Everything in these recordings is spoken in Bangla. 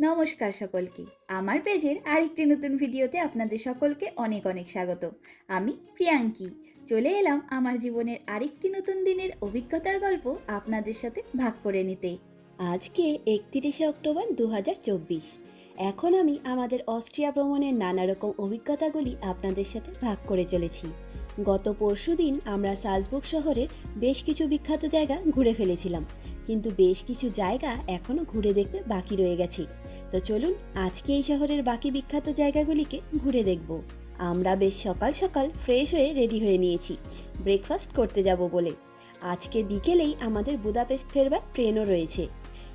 নমস্কার সকলকে। আমার পেজের আরেকটি নতুন ভিডিওতে আপনাদের সকলকে অনেক অনেক স্বাগত। আমি প্রিয়াঙ্কি। চলে এলাম আমার জীবনের আরেকটি নতুন দিনের অভিজ্ঞতার গল্প আপনাদের সাথে ভাগ করে নিতে। আজকে একত্রিশে অক্টোবর দু হাজার চব্বিশ। এখন আমি আমাদের অস্ট্রিয়া ভ্রমণের নানা রকম অভিজ্ঞতাগুলি আপনাদের সাথে ভাগ করে চলেছি। গত পরশুদিন আমরা সালজবুক শহরের বেশ কিছু বিখ্যাত জায়গা ঘুরে ফেলেছিলাম। কিন্তু বেশ কিছু জায়গা এখনও ঘুরে দেখতে বাকি রয়ে গেছে। তো চলুন আজকে এই শহরের বাকি বিখ্যাত জায়গাগুলিকে ঘুরে দেখব। আমরা বেশ সকাল সকাল ফ্রেশ হয়ে রেডি হয়ে নিয়েছি। ব্রেকফাস্ট করতে যাব বলে। আজকে বিকেলেই আমাদের বুদাপেস্ট ফেরবার ট্রেনও রয়েছে।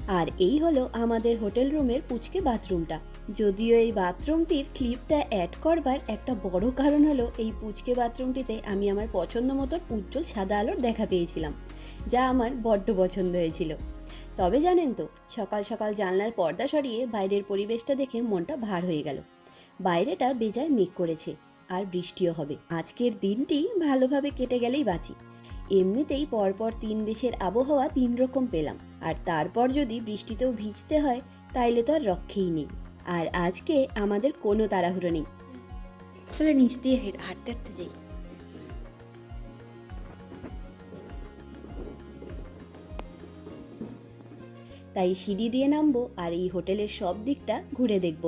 আর এই হলো আমাদের হোটেল রুমের পুচকে বাথরুমটা। যদিও এই বাথরুমটির ক্লিপটা অ্যাড করবার একটা বড় কারণ হলো এই পুচকে বাথরুমটিতে আমি আমার পছন্দ মতন উজ্জ্বল সাদা আলোর দেখা পেয়েছিলাম, যা আমার বড্ড পছন্দ হয়েছিল। তবে জানেন তো, সকাল সকাল জানলার পর্দা সরিয়ে বাইরের পরিবেশটা দেখে মনটা ভার হয়ে গেল। বাইরেটা বেজায় মেঘ করেছে, আর বৃষ্টিও হবে। আজকের দিনটি ভালোভাবে কেটে গেলেই বাঁচি। এমনিতেই পরপর তিন দেশের আবহাওয়া তিন রকম পেলাম, আর তারপর যদি বৃষ্টিতেও ভিজতে হয়, তাইলে তো আর রক্ষেই নেই। আর আজকে আমাদের কোনো তাড়াহুড়ো নেই। তাহলে নিচ দিয়ে হেঁটে, হাঁটতে হাঁটতে যাই। তাই সিঁড়ি দিয়ে নামবো আর এই হোটেলের সব দিকটা ঘুরে দেখব।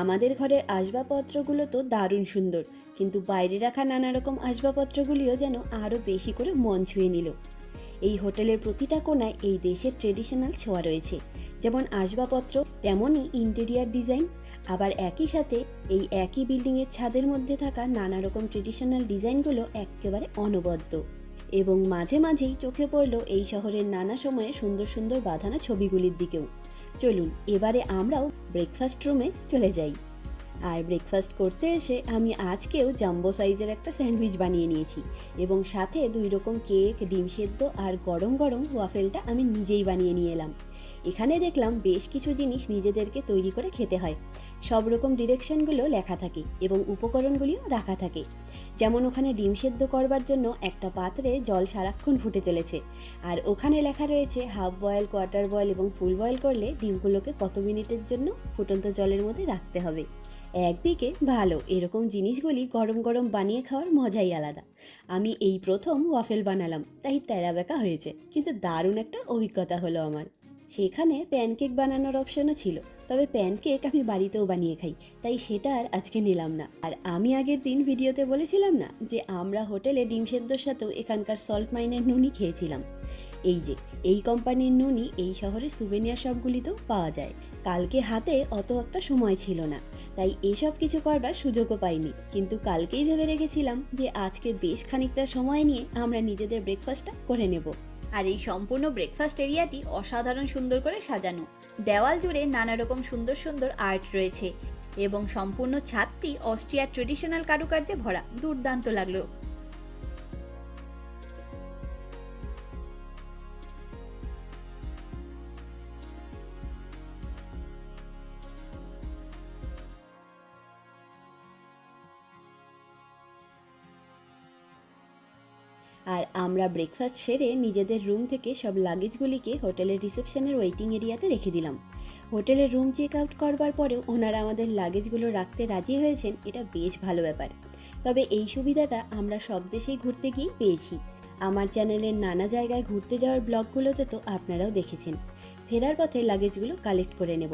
আমাদের ঘরের আসবাবপত্রগুলো তো দারুণ সুন্দর, কিন্তু বাইরে রাখা নানা রকম আসবাবপত্রগুলিও যেন আরও বেশি করে মন ছুঁয়ে নিল। এই হোটেলের প্রতিটা কোণায় এই দেশের ট্রেডিশনাল ছোঁয়া রয়েছে, যেমন আসবাবপত্র, তেমনই ইন্টেরিয়ার ডিজাইন। আবার একই সাথে এই একই বিল্ডিংয়ের ছাদের মধ্যে থাকা নানা রকম ট্রেডিশনাল ডিজাইনগুলো একেবারে অনবদ্য। এবং মাঝে মাঝেই চোখে পড়ল এই শহরের নানা সময়ে সুন্দর সুন্দর বাঁধানো ছবিগুলির দিকেও। চলুন, এবারে আমরাও ব্রেকফাস্ট রুমে চলে যাই। আর ব্রেকফাস্ট করতে এসে আমি আজকেও জাম্বো সাইজের একটা স্যান্ডউইচ বানিয়ে নিয়েছি এবং সাথে দুই রকম কেক, ডিম সেদ্ধ আর গরম গরম ওয়াফেলটা আমি নিজেই বানিয়ে নিয়ে এলাম। এখানে দেখলাম বেশ কিছু জিনিস নিজেদেরকে তৈরি করে খেতে হয়। সব রকম ডিরেকশনগুলো লেখা থাকে এবং উপকরণগুলিও রাখা থাকে। যেমন ওখানে ডিম সেদ্ধ করবার জন্য একটা পাত্রে জল সারাক্ষণ ফুটে চলেছে। আর ওখানে লেখা রয়েছে হাফ বয়েল, কোয়ার্টার বয়েল এবং ফুল বয়েল করলে ডিমগুলোকে কত মিনিটের জন্য ফুটন্ত জলের মধ্যে রাখতে হবে। একদিকে ভালো, এরকম জিনিসগুলি গরম গরম বানিয়ে খাওয়ার মজাই আলাদা। আমি এই প্রথম ওয়াফেল বানালাম, তাই তেরা বেঁকা হয়েছে। কিন্তু দারুণ একটা অভিজ্ঞতা হলো আমার। সেখানে প্যানকেক বানানোর অপশনও ছিল। তবে প্যানকেক আমি বাড়িতেও বানিয়ে খাই, তাই সেটা আর আজকে নিলাম না। আর আমি আগের দিন ভিডিওতে বলেছিলাম না যে আমরা হোটেলে ডিম সেদ্ধর সাথেও এখানকার সল্ট মাইনের নুনি খেয়েছিলাম। এই যে, এই কোম্পানির নুনি এই শহরের সুভেনিয়ার শপগুলিতেও পাওয়া যায়। কালকে হাতে অত একটা সময় ছিল না, তাই এসব কিছু করবার সুযোগও পাইনি। কিন্তু কালকেই ভেবে রেখেছিলাম যে আজকে বেশ খানিকটা সময় নিয়ে আমরা নিজেদের ব্রেকফাস্টটা করে নেব। আর এই সম্পূর্ণ ব্রেকফাস্ট এরিয়াটি অসাধারণ সুন্দর করে সাজানো। দেওয়াল জুড়ে নানা রকম সুন্দর সুন্দর আর্ট রয়েছে এবং সম্পূর্ণ ছাদটি অস্ট্রিয়ার ট্রেডিশনাল কারুকার্যে ভরা। দুর্দান্ত লাগল। আমরা ব্রেকফাস্ট সেরে নিজেদের রুম থেকে সব লাগেজগুলিকে হোটেলের রিসেপশনের ওয়েটিং এরিয়াতে রেখে দিলাম। হোটেলের রুম চেক আউট করবার পরেও ওনারা আমাদের লাগেজগুলো রাখতে রাজি হয়েছেন, এটা বেশ ভালো ব্যাপার। তবে এই সুবিধাটা আমরা সব দেশেই ঘুরতে গিয়েই পেয়েছি। আমার চ্যানেলের নানা জায়গায় ঘুরতে যাওয়ার ব্লগগুলোতে তো আপনারাও দেখেছেন। ফেরার পথে লাগেজগুলো কালেক্ট করে নেব।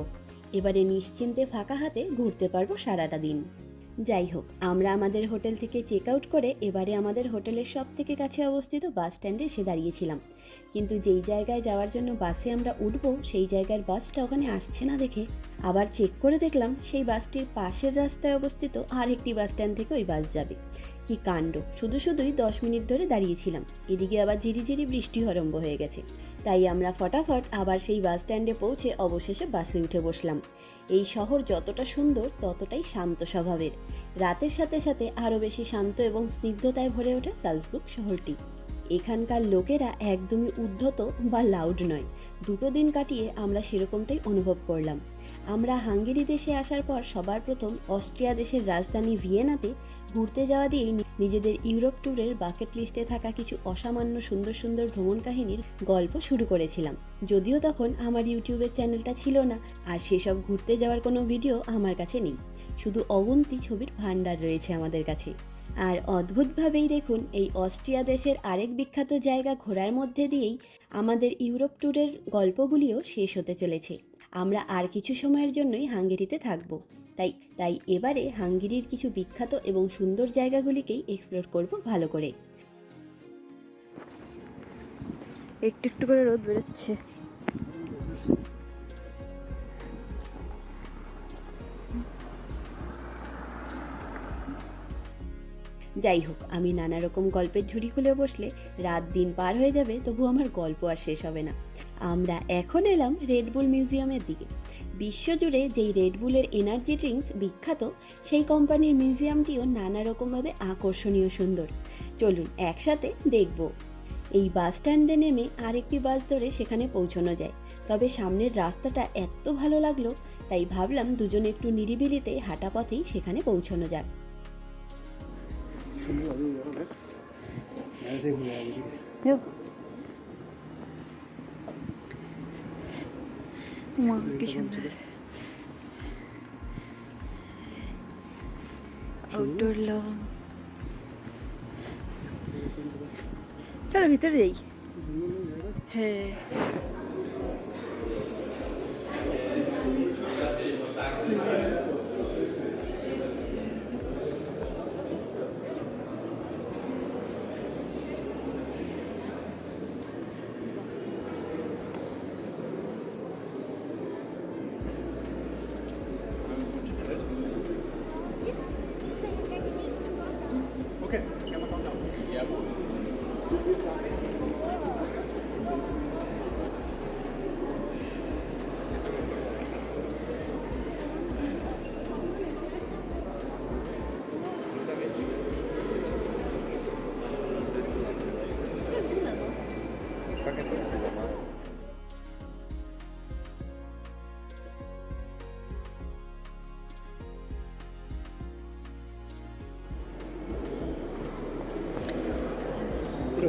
এবারে নিশ্চিন্তে ফাঁকা হাতে ঘুরতে পারব সারাটা দিন। যাই হোক, আমরা আমাদের হোটেল থেকে চেক আউট করে এবারে আমাদের হোটেলের সব থেকে কাছে অবস্থিত বাস স্ট্যান্ডে এসে দাঁড়িয়েছিলাম। কিন্তু যেই জায়গায় যাওয়ার জন্য বাসে আমরা উঠবো, সেই জায়গার বাসটা ওখানে আসছে না দেখে আবার চেক করে দেখলাম সেই বাসটির পাশের রাস্তায় অবস্থিত আর একটি বাস স্ট্যান্ড থেকে ওই বাস যাবে। কি কাণ্ড! শুধু শুধুই দশ মিনিট ধরে দাঁড়িয়েছিলাম। এদিকে আবার ঝিরিঝিরি বৃষ্টি আরম্ভ হয়ে গেছে। তাই আমরা ফটাফট আবার সেই বাস স্ট্যান্ডে পৌঁছে অবশেষে বাসে উঠে বসলাম। এই শহর যতটা সুন্দর, ততটাই শান্ত স্বভাবের। রাতের সাথে সাথে আরও বেশি শান্ত এবং স্নিগ্ধতায় ভরে ওঠে সালসবুর্গ শহরটি। এখানকার লোকেরা একদমই উদ্ধত বা লাউড নয়। দুটো দিন কাটিয়ে আমরা সেরকমটাই অনুভব করলাম। আমরা হাঙ্গেরি দেশে আসার পর সবার প্রথম অস্ট্রিয়া দেশের রাজধানী ভিয়েনাতে ঘুরতে যাওয়া দিয়েই নিজেদের ইউরোপ ট্যুরের বাকেট লিস্টে থাকা কিছু অসামান্য সুন্দর সুন্দর ভ্রমণ কাহিনীর গল্প শুরু করেছিলাম। যদিও তখন আমার ইউটিউবের চ্যানেলটা ছিল না, আর সেসব ঘুরতে যাওয়ার কোনো ভিডিও আমার কাছে নেই। শুধু অগুন্তি ছবির ভাণ্ডার রয়েছে আমাদের কাছে। আর অদ্ভুতভাবেই দেখুন, এই অস্ট্রিয়া দেশের আরেক বিখ্যাত জায়গা ঘোরার মধ্যে দিয়েই আমাদের ইউরোপ ট্যুরের গল্পগুলিও শেষ হতে চলেছে। আমরা আর কিছু সময়ের জন্যই হাঙ্গেরিতে থাকব। তাই তাই এবারে হাঙ্গেরির কিছু বিখ্যাত এবং সুন্দর জায়গাগুলিকেই এক্সপ্লোর করব ভালো করে। একটু একটু করে রোদ বেরোচ্ছে। যাই হোক, আমি নানা রকম গল্পের ঝুড়ি খুলে বসলে রাত দিন পার হয়ে যাবে, তবু আমার গল্প আর শেষ হবে না। আমরা এখন এলাম রেডবুল মিউজিয়ামের দিকে। বিশ্বজুড়ে যেই রেডবুলের এনার্জি ড্রিঙ্কস বিখ্যাত, সেই কোম্পানির মিউজিয়ামটিও নানা রকমভাবে আকর্ষণীয় সুন্দর। চলুন, একসাথে দেখব। এই বাস স্ট্যান্ডে নেমে আরেকটি বাস ধরে সেখানে পৌঁছানো যায়। তবে সামনের রাস্তাটা এত ভালো লাগল, তাই ভাবলাম দুজনে একটু নিরিবিলিতে হাঁটা পথেই সেখানে পৌঁছানো যাক। সুন্দর আমি ওরা দেখ মেলাতে ঘুরে আগে দিকে যাও। মা কি সুন্দর আউটডোর লং চলো ভিতরে যাই হ্যাঁ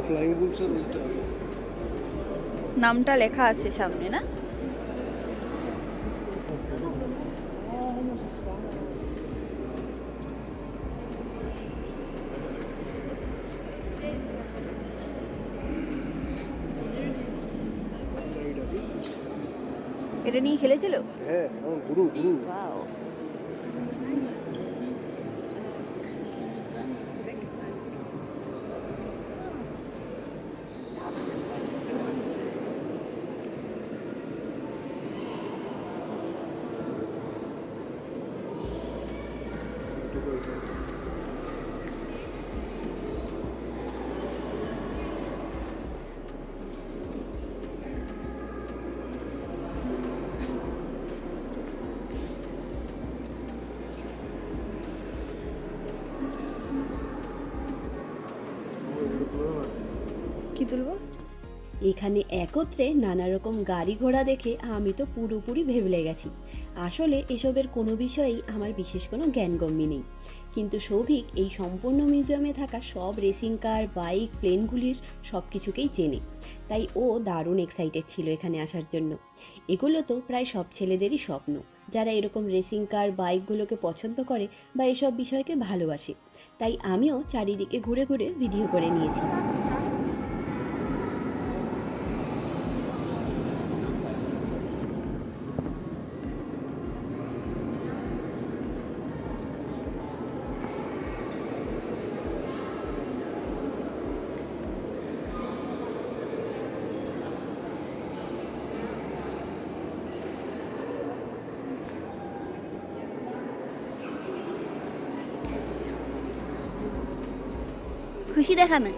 ফ্লাইং ওইটা। নামটা লেখা আছে সামনে না? এটা নিয়ে খেলেছিল? হ্যাঁ গুরু গুরু। তুলবো? এখানে একত্রে নানা রকম গাড়ি ঘোড়া দেখে আমি তো পুরোপুরি ভেবলে গেছি আসলে এসবের কোনো বিষয়েই আমার বিশেষ কোনো জ্ঞানগম্যি নেই। কিন্তু সৌভিক এই সম্পূর্ণ মিউজিয়ামে থাকা সব রেসিং কার বাইক প্লেনগুলির সব কিছুকেই চেনে। তাই ও দারুণ এক্সাইটেড ছিল এখানে আসার জন্য। এগুলো তো প্রায় সব ছেলেদেরই স্বপ্ন। যারা এরকম রেসিং কার বাইকগুলোকে পছন্দ করে বা এসব বিষয়কে ভালোবাসে। তাই আমিও চারিদিকে ঘুরে ঘুরে ভিডিও করে নিয়েছি। খুশি দেখা না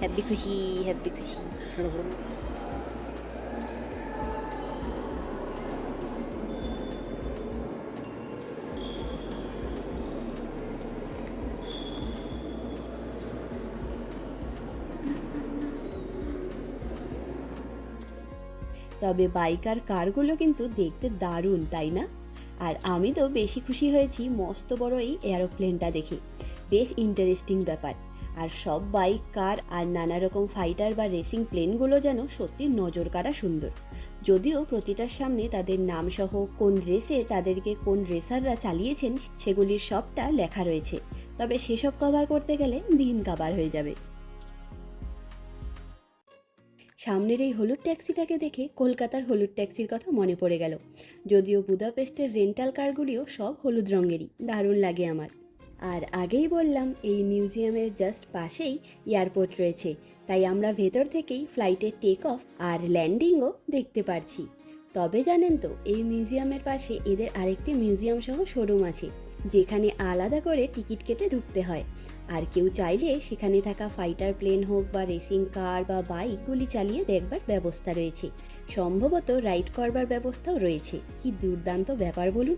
হ্যাপি খুশি হ্যাপি খুশি তবে বাইক আর কারগুলো কিন্তু দেখতে দারুণ, তাই না? আর আমি তো বেশি খুশি হয়েছি মস্ত বড় এই এরোপ্লেনটা দেখে। বেশ ইন্টারেস্টিং ব্যাপার। আর সব বাইক, কার আর নানা রকম ফাইটার বা রেসিং প্লেনগুলো যেন সত্যি নজর কাড়া সুন্দর। যদিও প্রতিটার সামনে তাদের নামসহ কোন রেসে তাদেরকে কোন রেসাররা চালিয়েছেন, সেগুলির সবটা লেখা রয়েছে। তবে সেসব কভার করতে গেলে দিন কাবার হয়ে যাবে। সামনের এই হলুদ ট্যাক্সিটাকে দেখে কলকাতার হলুদ ট্যাক্সির কথা মনে পড়ে গেল। যদিও বুদাপেস্টের রেন্টাল কারগুলিও সব হলুদ রঙেরই, দারুণ লাগে আমার। আর আগেই বললাম, এই মিউজিয়ামের জাস্ট পাশেই এয়ারপোর্ট রয়েছে, তাই আমরা ভেতর থেকেই ফ্লাইটের টেক অফ আর ল্যান্ডিংও দেখতে পারছি। তবে জানেন তো, এই মিউজিয়ামের পাশে এদের আরেকটি মিউজিয়াম সহ শোরুম আছে, যেখানে আলাদা করে টিকিট কেটে ঢুকতে হয়। আর কেউ চাইলে সেখানে থাকা ফাইটার প্লেন হোক বা রেসিং কার বা বাইকগুলি চালিয়ে দেখবার ব্যবস্থা রয়েছে। সম্ভবত রাইড করবার ব্যবস্থাও রয়েছে। কি দুর্দান্ত ব্যাপার বলুন?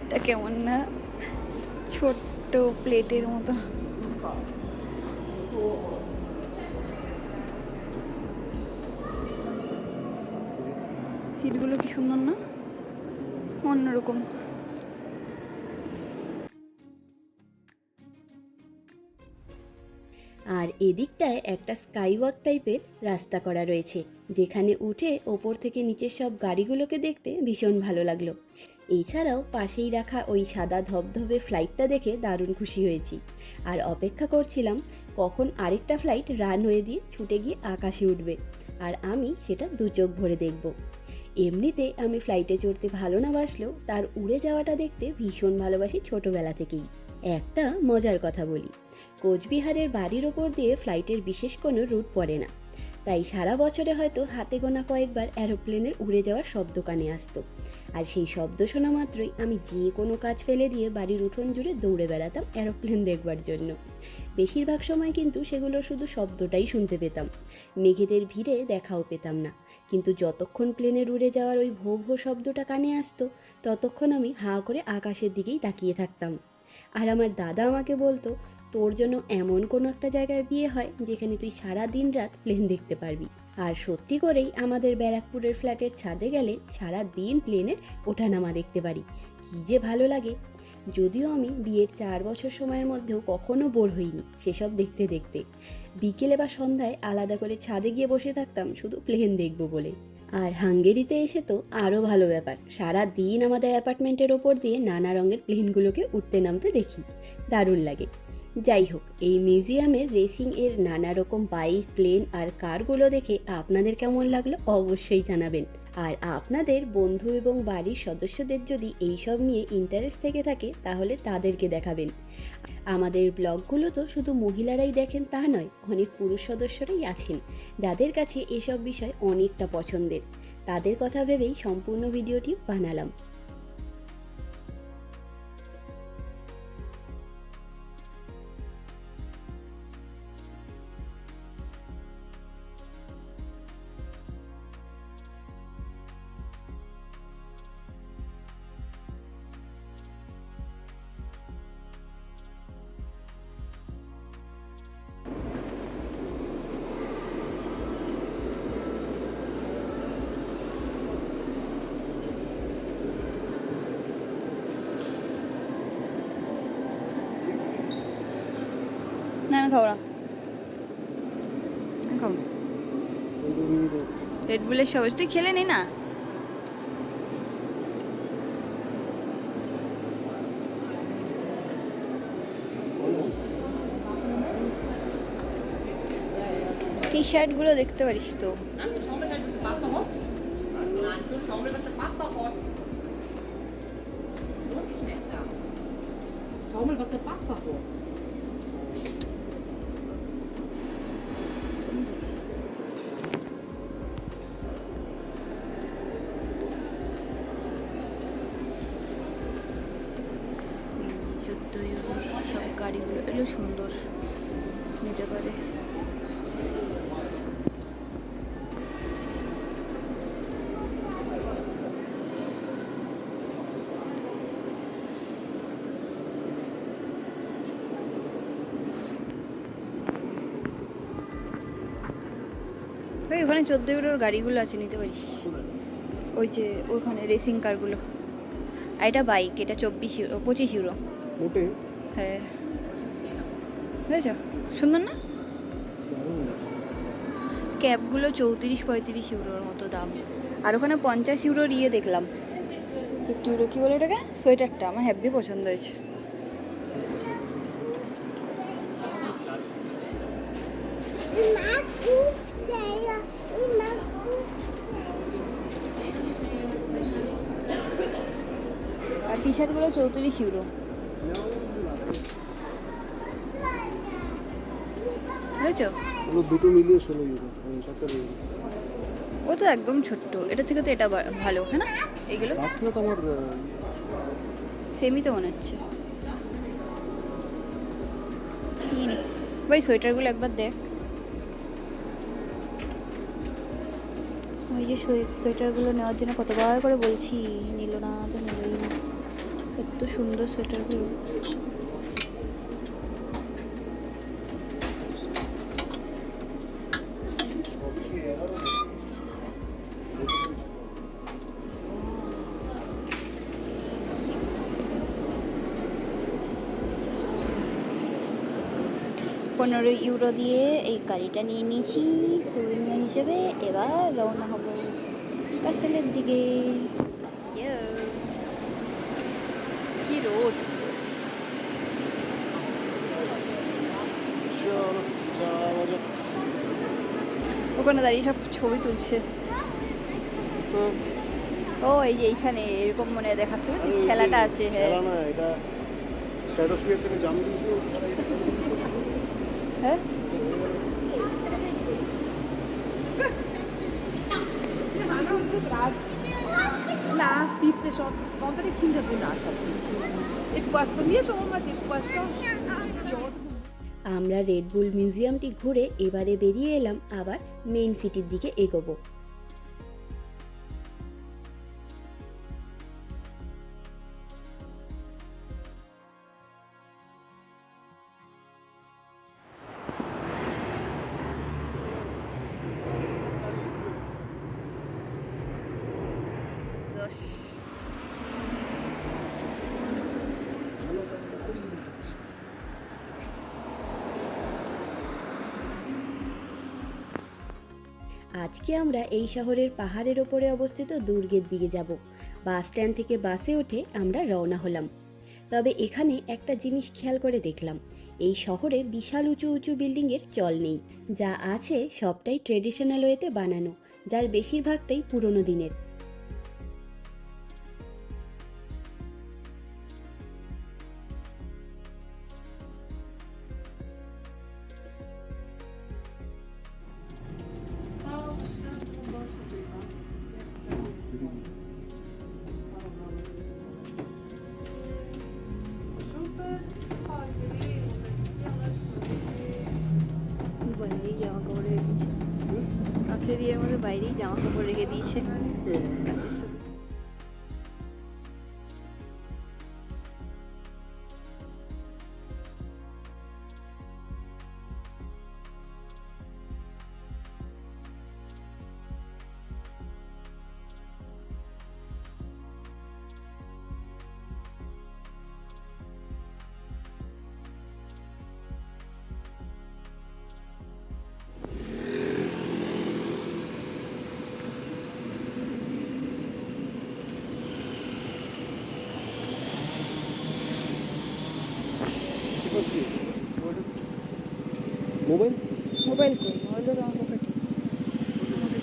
সিটটা কেমন না? ছোট্ট প্লেটের মতো। সিটগুলো কি সুন্দর না? অন্যরকম। আর এদিকটায় একটা স্কাইওয়াক টাইপের রাস্তা করা রয়েছে, যেখানে উঠে ওপর থেকে নিচের সব গাড়িগুলোকে দেখতে ভীষণ ভালো লাগল। এছাড়াও পাশেই রাখা ওই সাদা ধবধবে ফ্লাইটটা দেখে দারুণ খুশি হয়েছি। আর অপেক্ষা করছিলাম কখন আরেকটা ফ্লাইট রানওয়ে দিয়ে ছুটে গিয়ে আকাশে উঠবে, আর আমি সেটা দু চোখ ভরে দেখব। এমনিতে আমি ফ্লাইটে চড়তে ভালো না বাসলেও তার উড়ে যাওয়াটা দেখতে ভীষণ ভালোবাসি ছোটবেলা থেকেই। একটা মজার কথা বলি, কোচবিহারের বাড়ির ওপর দিয়ে ফ্লাইটের বিশেষ কোনো রুট পড়ে না। তাই সারা বছরে হয়তো হাতে গোনা কয়েকবার অ্যারোপ্লেনের উড়ে যাওয়ার শব্দ কানে আসতো। আর সেই শব্দ শোনা মাত্রই আমি যে কোনো কাজ ফেলে দিয়ে বাড়ির উঠোন জুড়ে দৌড়ে বেড়াতাম অ্যারোপ্লেন দেখবার জন্য। বেশিরভাগ সময় কিন্তু সেগুলো শুধু শব্দটাই শুনতে পেতাম। মেঘেদের ভিড়ে দেখাও পেতাম না। কিন্তু যতক্ষণ প্লেনের উড়ে যাওয়ার ওই ভো ভো শব্দটা কানে আসতো, ততক্ষণ আমি হা করে আকাশের দিকেই তাকিয়ে থাকতাম। আর আমার দাদা আমাকে বলতো তোর জন্য এমন কোনো একটা জায়গায় বিয়ে হয় যেখানে তুই সারা দিন রাত প্লেন দেখতে পারবি। আর সত্যি করেই আমাদের ব্যারাকপুরের ফ্ল্যাটের ছাদে গেলে সারা দিন প্লেনের ওঠানামা দেখতে পারি। কী যে ভালো লাগে। যদিও আমি বিয়ের চার বছর সময়ের মধ্যেও কখনো বোর হইনি সেসব দেখতে দেখতে। বিকেলে বা সন্ধ্যায় আলাদা করে ছাদে গিয়ে বসে থাকতাম শুধু প্লেন দেখব বলে। আর হাঙ্গেরিতে এসে তো আরও ভালো ব্যাপার। সারা দিন আমাদের অ্যাপার্টমেন্টের ওপর দিয়ে নানা রঙের প্লেনগুলোকে উঠতে নামতে দেখি। দারুণ লাগে। যাই হোক, এই মিউজিয়ামের রেসিং এর নানা রকম বাইক প্লেন আর কারগুলো দেখে আপনাদের কেমন লাগল অবশ্যই জানাবেন। আর আপনাদের বন্ধু এবং বাড়ির সদস্যদের যদি এইসব নিয়ে ইন্টারেস্ট থেকে থাকে, তাহলে তাদেরকে দেখাবেন। আমাদের ব্লগগুলো তো শুধু মহিলারাই দেখেন তা নয়, অনেক পুরুষ সদস্যরাই আছেন, যাদের কাছে এসব বিষয় অনেকটা পছন্দের। তাদের কথা ভেবেই সম্পূর্ণ ভিডিওটি বানালাম। বুলের তুই খেলে নি না। টি শার্টগুলো দেখতে পারিস তো। Samuel, wat de papa ওই ওখানে চোদ্দ ইউরোর গাড়িগুলো আছে নিতে পারিস। ওই যে ওখানে রেসিং কারগুলো আর এটা বাইক এটা চব্বিশ ইউরো পঁচিশ ইউরো হ্যাঁ। বুঝেছ? সুন্দর না? ক্যাবগুলো চৌত্রিশ পঁয়ত্রিশ ইউরোর মতো দাম। আর ওখানে পঞ্চাশ ইউরোর ইয়ে দেখলাম। ফিফটি ইউরো কী বলে এটাকে সোয়েটারটা আমার হ্যাভি পছন্দ হয়েছে। চৌত্রিশ ইউরো বুঝেছ ওগুলো দুটো মিলিয়ে ষোলো ইউরো ও তো একদম ছোট্ট। এটা থেকে তো এটা ভালো হ্যাঁ না? এগুলো সেমই তো মনে হচ্ছে। ভাই সোয়েটারগুলো একবার দেখ। ওই যে সোয়ে- সোয়েটারগুলো নেওয়ার জন্য কতবার করে বলছি নিল না তো নিলই। এত সুন্দর সোয়েটারগুলো পনেরো ইউরো দিয়ে এই গাড়িটা নিয়ে নিয়েছি সুবিনিয়ার হিসেবে। এবার রওনা হব কাসেলের দিকে ইয়ে। কি রোদ। ওখানে দাঁড়িয়ে সব ছবি তুলছে। ও এই যে এইখানে এরকম মানে দেখাচ্ছে খেলাটা আছে হ্যাঁ। খেলা না এটা স্ট্র্যাটোস্ফিয়ার থেকে জাম দিয়েছে তারা এটা হ্যাঁ Na, siebte schon. die Kinder drin auch schon. Jetzt von mir schon mal, jetzt warst du. আমরা রেড বুল মিউজিয়ামটি ঘুরে এবারে বেরিয়ে এলাম আবার মেইন সিটির দিকে এগোবো আজকে আমরা এই শহরের পাহাড়ের ওপরে অবস্থিত দুর্গের দিকে যাব। বাস স্ট্যান্ড থেকে বাসে উঠে আমরা রওনা হলাম। তবে এখানে একটা জিনিস খেয়াল করে দেখলাম, এই শহরে বিশাল উঁচু উঁচু বিল্ডিংয়ের চল নেই, যা আছে সবটাই ট্রেডিশনাল ওয়েতে বানানো, যার বেশিরভাগটাই পুরনো দিনের।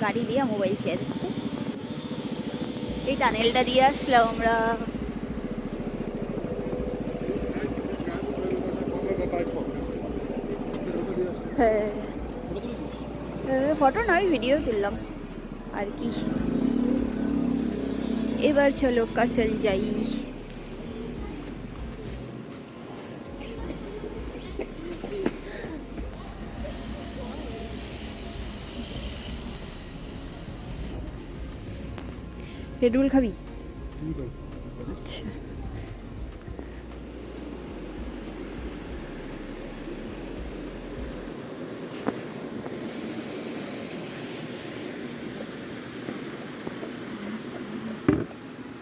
গাড়ি দিয়ে মোবাইল চেয়ে দেখতো এই টানেলটা দিয়ে আসলাম আমরা। হ্যাঁ। ফটো নয় ভিডিও তুললাম। আর কি। এবার চলো কাসেল যাই। রেডুল খাবি? আচ্ছা।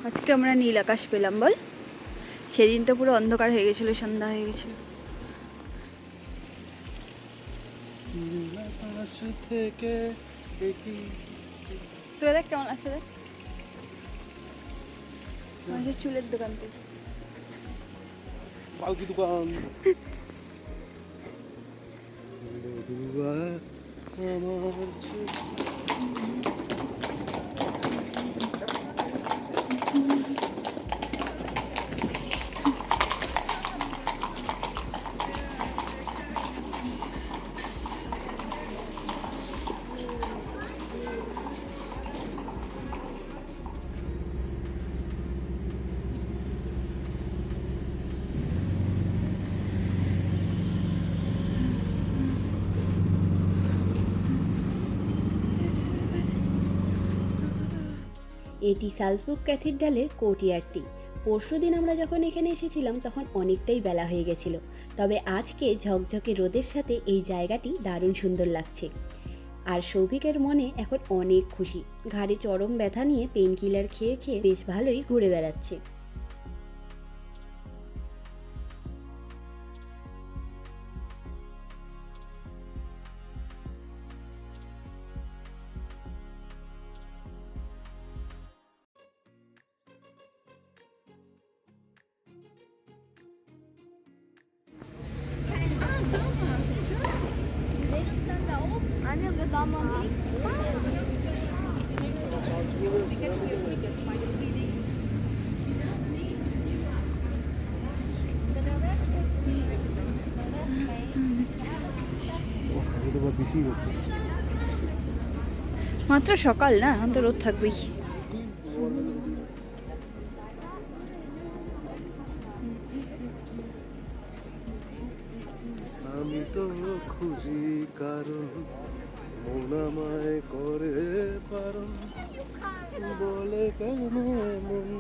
আজকে আমরা নীল আকাশ পেলাম বল। সেদিন তো পুরো অন্ধকার হয়ে গেছিল সন্ধ্যা হয়ে গেছিল। থেকে তো দেখ কেমন লাগছে দেখ। আমাদের চুলের দোকান থেকে। পালকি দোকান। আমার এটি সালসবুক ক্যাথিড্রালের কোর্টিয়ারটি পরশু দিন আমরা যখন এখানে এসেছিলাম, তখন অনেকটাই বেলা হয়ে গেছিল। তবে আজকে ঝকঝকে রোদের সাথে এই জায়গাটি দারুণ সুন্দর লাগছে। আর সৌভিকের মনে এখন অনেক খুশি। ঘাড়ে চরম ব্যথা নিয়ে পেন কিলার খেয়ে খেয়ে বেশ ভালোই ঘুরে বেড়াচ্ছে। বা বেশি হচ্ছে। মাত্র সকাল না? এখন তো রোদ থাকবেই। আমি তো খুঁজি কারণ মন আমায় করে পারণ। বলে কেন মনে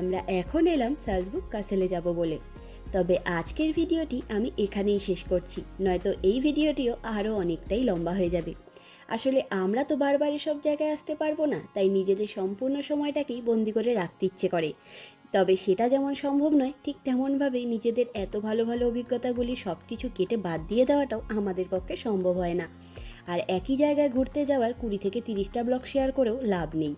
আমরা এখন এলাম সালসবুক কাসেলে যাব বলে। তবে আজকের ভিডিওটি আমি এখানেই শেষ করছি, নয়তো এই ভিডিওটিও আরও অনেকটাই লম্বা হয়ে যাবে। আসলে আমরা তো বারবার সব জায়গায় আসতে পারব না, তাই নিজেদের সম্পূর্ণ সময়টাকেই বন্দি করে রাখতে ইচ্ছে করে। তবে সেটা যেমন সম্ভব নয়, ঠিক তেমনভাবেই নিজেদের এত ভালো ভালো অভিজ্ঞতাগুলি সব কিছু কেটে বাদ দিয়ে দেওয়াটাও আমাদের পক্ষে সম্ভব হয় না। আর একই জায়গায় ঘুরতে যাওয়ার কুড়ি থেকে তিরিশটা ব্লগ শেয়ার করেও লাভ নেই।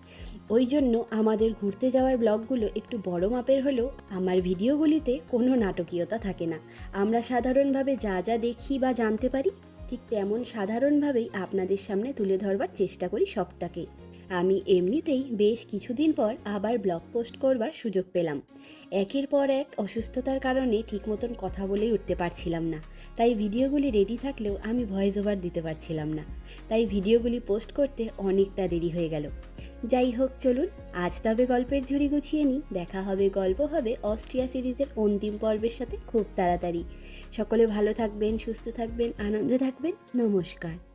ওই জন্য আমাদের ঘুরতে যাওয়ার ব্লগগুলো একটু বড় মাপের হলেও আমার ভিডিওগুলিতে কোনো নাটকীয়তা থাকে না। আমরা সাধারণভাবে যা যা দেখি বা জানতে পারি, ঠিক তেমন সাধারণভাবেই আপনাদের সামনে তুলে ধরবার চেষ্টা করি সবটাকে আমি এমনিতেই বেশ কিছুদিন পর আবার ব্লগ পোস্ট করবার সুযোগ পেলাম। একের পর এক অসুস্থতার কারণে ঠিক মতন কথা বলেই উঠতে পারছিলাম না। তাই ভিডিওগুলি রেডি থাকলেও আমি ভয়েস ওভার দিতে পারছিলাম না। তাই ভিডিওগুলি পোস্ট করতে অনেকটা দেরি হয়ে গেল। যাই হোক, চলুন আজ তবে গল্পের ঝুড়ি গুছিয়ে নিই। দেখা হবে, গল্প হবে অস্ট্রিয়া সিরিজের অন্তিম পর্বের সাথে খুব তাড়াতাড়ি। সকলে ভালো থাকবেন, সুস্থ থাকবেন, আনন্দে থাকবেন। নমস্কার।